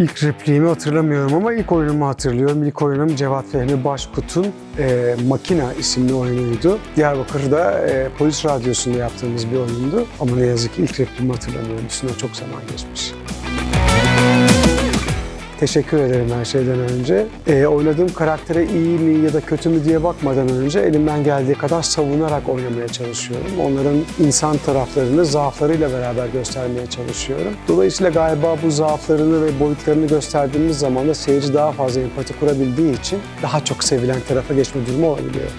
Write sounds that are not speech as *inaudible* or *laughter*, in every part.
İlk repliğimi hatırlamıyorum ama ilk oyunumu hatırlıyorum. İlk oyunum Cevat Fehmi Başkut'un e, Makina isimli oyunuydu. Diyarbakır'da e, polis radyosunda yaptığımız bir oyundu. Ama ne yazık ki ilk repliğimi hatırlamıyorum. Üstüne çok zaman geçmiş. Teşekkür ederim her şeyden önce. Ee, oynadığım karaktere iyi mi ya da kötü mü diye bakmadan önce elimden geldiği kadar savunarak oynamaya çalışıyorum. Onların insan taraflarını zaaflarıyla beraber göstermeye çalışıyorum. Dolayısıyla galiba bu zaaflarını ve boyutlarını gösterdiğimiz zaman da seyirci daha fazla empati kurabildiği için daha çok sevilen tarafa geçme durumu olabiliyor.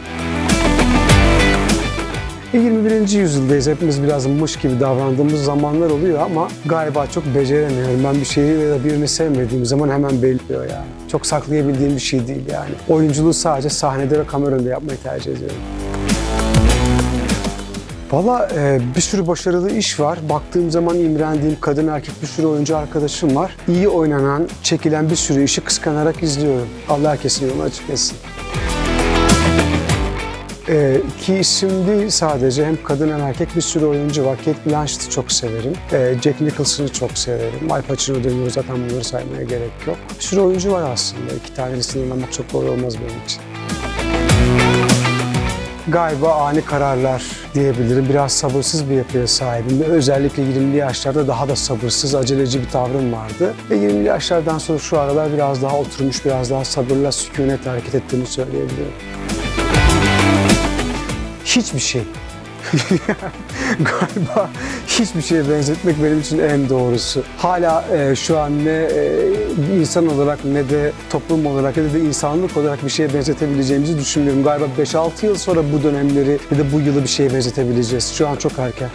E, 21. yüzyıldayız. Hepimiz biraz mış gibi davrandığımız zamanlar oluyor ama galiba çok beceremiyorum. Ben bir şeyi ya da birini sevmediğim zaman hemen belliyor yani. Çok saklayabildiğim bir şey değil yani. Oyunculuğu sadece sahnede ve kamera önünde yapmayı tercih ediyorum. Valla e, bir sürü başarılı iş var. Baktığım zaman imrendiğim kadın erkek bir sürü oyuncu arkadaşım var. İyi oynanan, çekilen bir sürü işi kıskanarak izliyorum. Allah herkesin yolunu açık etsin. Ee, iki isim değil sadece hem kadın hem erkek bir sürü oyuncu var. Kate Blanchett'i çok severim. Ee, Jack Nicholson'ı çok severim. Al Pacino dönüyor zaten bunları saymaya gerek yok. Bir sürü oyuncu var aslında. İki tanesini sınırlamak çok doğru olmaz benim için. Galiba ani kararlar diyebilirim. Biraz sabırsız bir yapıya sahibim. Özellikle 20'li yaşlarda daha da sabırsız, aceleci bir tavrım vardı. Ve 20'li yaşlardan sonra şu aralar biraz daha oturmuş, biraz daha sabırla, sükunetle hareket ettiğimi söyleyebilirim. Hiçbir şey. *laughs* Galiba hiçbir şeye benzetmek benim için en doğrusu. Hala e, şu an ne e, insan olarak ne de toplum olarak ne de insanlık olarak bir şeye benzetebileceğimizi düşünmüyorum. Galiba 5-6 yıl sonra bu dönemleri ya da bu yılı bir şeye benzetebileceğiz. Şu an çok erken.